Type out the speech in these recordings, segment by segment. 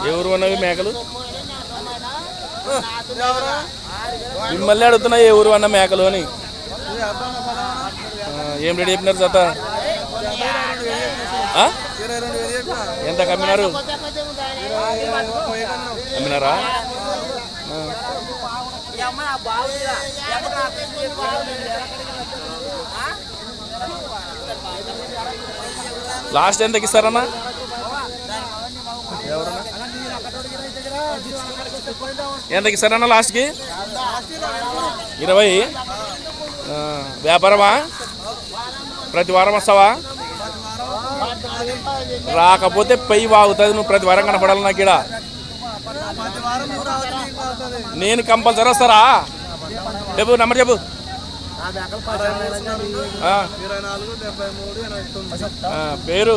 ఏ ఊరు ఉన్నవి మేకలు మిమ్మల్ని అడుగుతున్నా ఏ ఊరు అన్న మేకలు అని. ఏం రెడీ చెప్పినారు జత? ఎంత కమ్మినారు? అమ్మినారా ఆ. లాస్ట్ ఎంతకి ఇస్తారన్నా ఎంతకి ఇస్తారన్నా లాస్ట్కి? ఇరవై. వ్యాపారమా? ప్రతి వారం వస్తావా? రాకపోతే పెయ్యి వాగుతుంది నువ్వు ప్రతి వారం కనపడాలి నాకు ఇక్కడ నేను కంపల్సరీ వస్తారా? చెప్పు నెంబర్ చెప్పు. పేరు?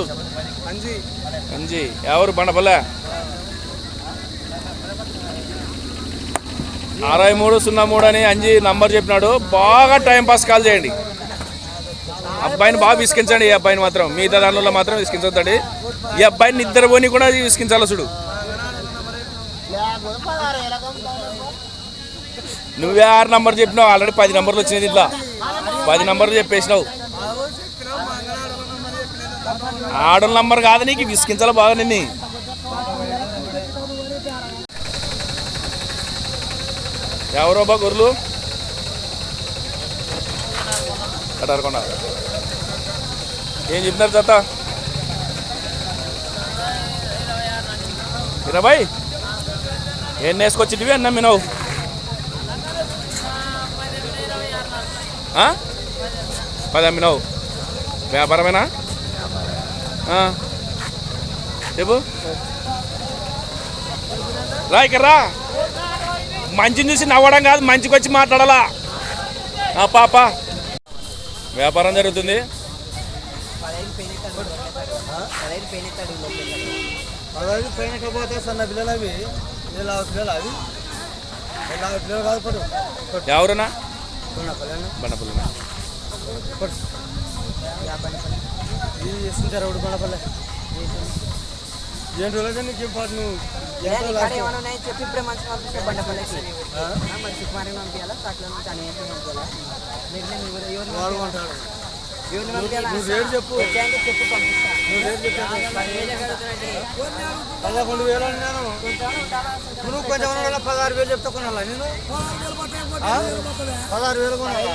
అంజీ. అంజీ. ఎవరు బండపల్లె? అరవై మూడు సున్నా మూడు అని అంజీ నంబర్ చెప్పినాడు. బాగా టైం పాస్ కాల్ చేయండి. అబ్బాయిని బాగా విసికించండి ఈ అబ్బాయిని మాత్రం. మిగతా దానిలో మాత్రం విసికించొద్దండి ఈ అబ్బాయిని నిద్ర పోని కూడా విసికించాలి చూడు. నువ్వే ఆరు నంబర్ చెప్పినావు ఆల్రెడీ పది నంబర్లు వచ్చినాయి దీంట్లో. పది నంబర్లు చెప్పేసినావు. ఆడల నంబర్ కాదు నీకు విసికించాలి బాగా నిన్ను. ఎవరో బా గొర్రెలు? కటారకొండ ఏం చెప్తున్నారు తాత? ఇరవై? ఏం వేసుకొచ్చిటివి అన్నా మినవు పది అమ్మినావు? వ్యాపారమేనా. చెప్పు. రా ఇక్కడ రా. మంచిని చూసి నవ్వడం కాదు మంచికి వచ్చి మాట్లాడాలా? పాప వ్యాపారం జరుగుతుంది. పదహైదు పైన పోతే సన్న పిల్లలు అవి ఇలా పిల్లలు అవి. ఇలా పిల్లలు కాదు పడు ఎవరునా? ఇది ఒకటి బండపల్లె ఏంటి రోజులు నీకు నువ్వు? ఉన్నాయని చెప్పి ఇప్పుడే మంచి పంపిస్తే పంపించాలా? నుంచి అని ఏంటి పంపించాలా? నువ్వు రేటు చెప్పు? చెప్పు పంపిస్తా. నువ్వు రేటు చెప్పు? పదివేలు అడుగుతున్నట్టు పదకొండు వేలు అన్నాను. నువ్వు కొంచెం? పదహారు వేలు చెప్తా కొనాలా నేను? పదహారు వేలు కొనాలా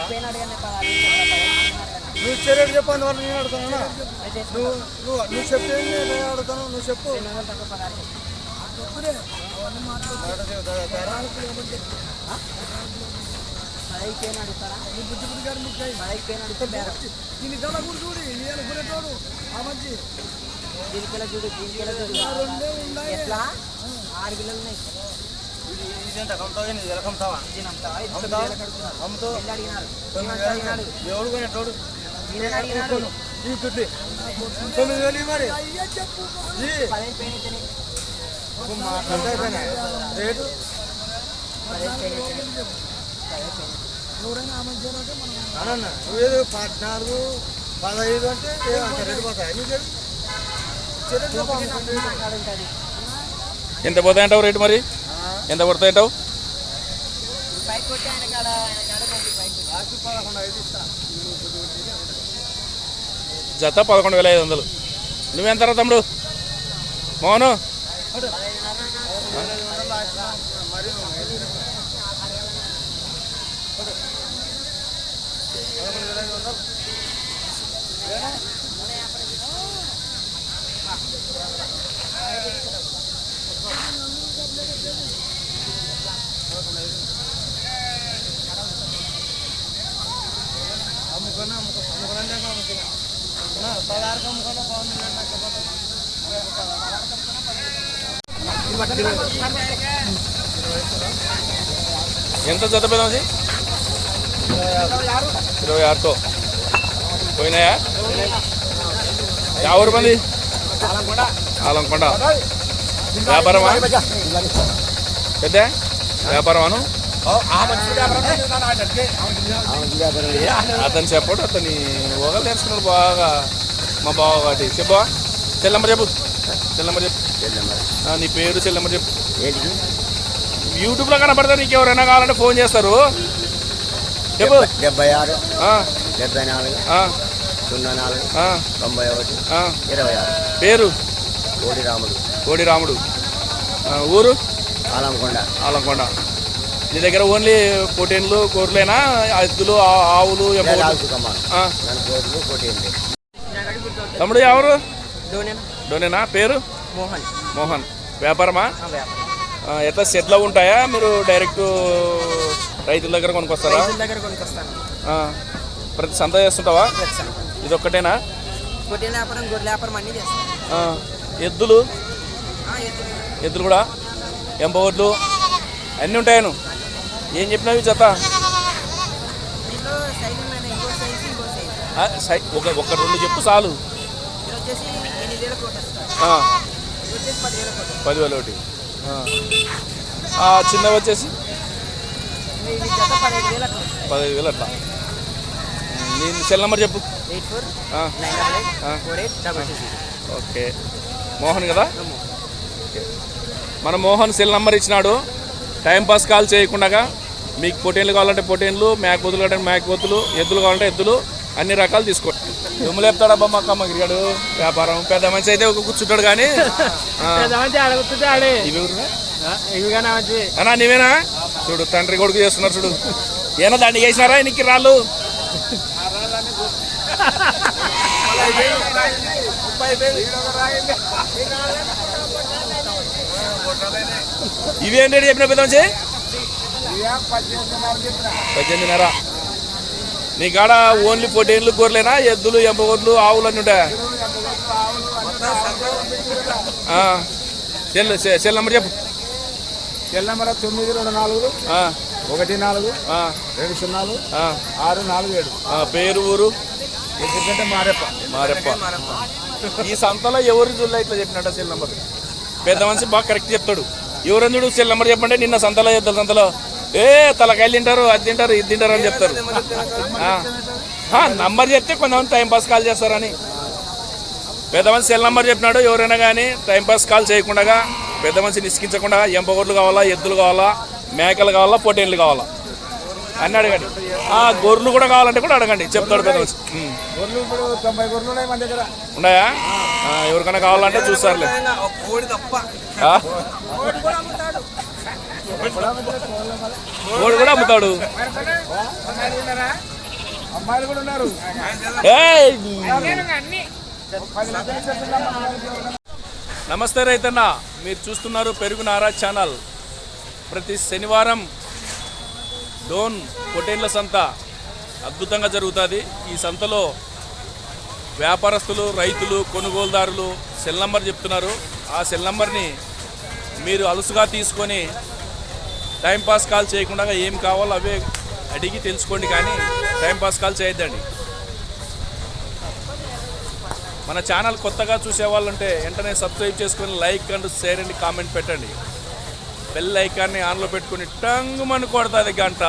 నువ్వు ఇచ్చే రేటు చెప్పు అందువల్ల నేను అడుగుతున్నా నువ్వు నువ్వు నువ్వు చెప్తే నేను అడుగుతాను నువ్వు చెప్పు పదహైదు పెయిన్ అడుగుతారా చూడు చూడు ఎట్లా ఆరు కిలోలు ఉన్నాయి ఇదేంట ఎలా కమ్ముతావా తొమ్మిది అమ్ముతావు వేలు ఎవడు కొనేటోడు ఈ తొమ్మిది వేలు మరి ఎంత రేటు అన్న నువ్వేదో పద్నాలుగు పదహైదు అంటే అంత రేటు పోతాయి ఎంత పోతాయంటావు రేటు మరి? ఎంత పడతాయంటావు పైకి పదకొండు జత పదకొండు వేల ఐదు వందలు. నువ్వెంత రా తమ్ముడు? మోహను? you అమ్ముకో అమ్ముకున్నా అమ్ముకున్నా పదహారుకి అమ్ముకున్నా బాగుంది రేటు నాకు చెప్పండి. ఎంత జత పెదాంది ఇరవై ఆరుతో. పోయినాయా? యా మంది? ఆలంకొండ. వ్యాపారమా? పెద్ద? వ్యాపారమాను? అతను చెప్పడు అతని ఒకరు నేర్చుకున్నాడు బాగా. మా బావ వాటి చెప్పా నెంబర్ చెప్పు. నెంబర్ చెప్పు. నీ పేరు నెంబర్ చెప్పు. యూట్యూబ్లో కనపడతా నీకు ఎవరైనా కావాలంటే ఫోన్ చేస్తారు. చెప్పు. డెబ్బై ఆరు డెబ్బై నాలుగు సున్నా నాలుగు తొంభై ఒకటి. ఇరవై ఆరు. పేరు? కోడి రాముడు. కోడి రాముడు. ఊరు? ఆలంకొండ. ఆలంకొండ. నీ దగ్గర ఓన్లీ పొటేన్లు కూరలేనా ఎద్దులు ఆ- ఆవులు తమ్ముడు ఎవరు? డోనేనా. డోనేనా? పేరు? మోహన్. మోహన్. వ్యాపారమా? ఆ, వ్యాపారం. ఆ, ఎట్లా సెట్లో ఉంటాయా? మీరు డైరెక్ట్ రైతుల దగ్గర కొనుక్కొస్తారా? ప్రతి సంత చేస్తుంటావా? ఇది ఒక్కటేనా ఎద్దులు? ఎద్దులు. కూడా? ఎంపవడ్లు అన్నీ ఉంటాయను ఏం చెప్పినావి జత? ఒక ఒక రెండు చెప్పు చాలు. పదివేల కోట పదివేలు ఒకటి. చిన్నవి వచ్చేసి? పదిహేడు వేలు అట్లా. పదిహేను వేలు అట్లా. నీ సెల్ నెంబర్ చెప్పు. Nine okay. మోహన్ కదా? మన మోహన్ సెల్ నంబర్ ఇచ్చినాడు. టైం పాస్ కాల్ చేయకుండా మీకు పొటేన్లు కావాలంటే పొటేన్లు మేకపోతులు కావాలంటే మేకపోతులు ఎద్దులు కావాలంటే ఎద్దులు అన్ని రకాలు తీసుకోండి. దుమ్ము లేపుతాడబ్బా మా కమ్మ గిరిగాడు వ్యాపారం పెద్ద మనిషి అయితే ఒక కూర్చుంటాడు కానీ మంచి మంచి అన్నా నీవేనా? చూడు తండ్రి కొడుకు చేస్తున్నారు చూడు. ఏనా దాన్ని చేసినారా నీకు రాళ్ళు? ఇవి ఏంటి చెప్పిన పెద్ద మనిషి పద్దెనిమిదిన్నర. నీ కాడ ఓన్లీ పొట్టేళ్ళు గొర్రెలేనా? ఎద్దులు ఎంపగొర్రెలు ఆవులు అన్నీ ఉంటాయా. సెల్ నెంబర్ చెప్పు. Cell number? తొమ్మిది రెండు నాలుగు. ఒకటి నాలుగు. రెండు సున్నాలు. ఆరు నాలుగు ఏడు. పేరు ఊరు? ఎందుకంటే మారెప్ప. మారెప్ప. ఈ సంతలో ఎవరు చూడలే ఇట్లా చెప్పినట్ట సెల్ నెంబర్ పెద్ద మనిషి బాగా కరెక్ట్ చెప్తాడు. ఎవరందుడు సెల్ నెంబర్ చెప్పండి నిన్న సంతలో చెప్తారు సంతలో. ఏ తలకాయలు తింటారు అది తింటారు ఇది తింటారు అని చెప్తారు. నంబర్ చెప్తే కొంతమంది టైంపాస్ కాల్ చేస్తారని. పెద్ద మనిషి సెల్ నెంబర్ చెప్పినాడు ఎవరైనా కానీ టైంపాస్ కాల్ చేయకుండా పెద్ద మనిషిని ఇసుకించకుండా ఎంపగొడ్లు కావాలా ఎద్దులు కావాలా మేకలు కావాలా పొట్టేళ్ళు కావాలా. అన్ని అడగండి. ఆ, గొర్రెలు కూడా కావాలంటే కూడా అడగండి. చెప్తాడు పెద్ద ఉన్నాయి ఎవరికైనా కావాలంటే చూస్తారులే. కోడి? కోడి కూడా అమ్ముతాడు. కోడి కూడా అమ్ముతాడు. అమ్మాయిలు కూడా ఉన్నారు. ఏయ్! నమస్తే రైతన్న. మీరు చూస్తున్నారు పెరుగు నారా ఛానల్. ప్రతి శనివారం డోన్ పొటేన్ల సంత అద్భుతంగా జరుగుతుంది. ఈ సంతలో వ్యాపారస్తులు రైతులు కొనుగోలుదారులు సెల్ నంబర్ చెప్తున్నారు. ఆ సెల్ నంబర్ని మీరు అలుసుగా తీసుకొని టైంపాస్ కాల్ చేయకుండా ఏం కావాలో అవే అడిగి తెలుసుకోండి కానీ టైంపాస్ కాల్ చేయొద్దండి. మన ఛానల్ కొత్తగా చూసే వాళ్ళంటే వెంటనే సబ్స్క్రైబ్ చేసుకొని like and share and comment పెట్టండి. బెల్ ఐకాన్ని ఆన్లో పెట్టుకుని టంగుమని కొడుతుంది గంట.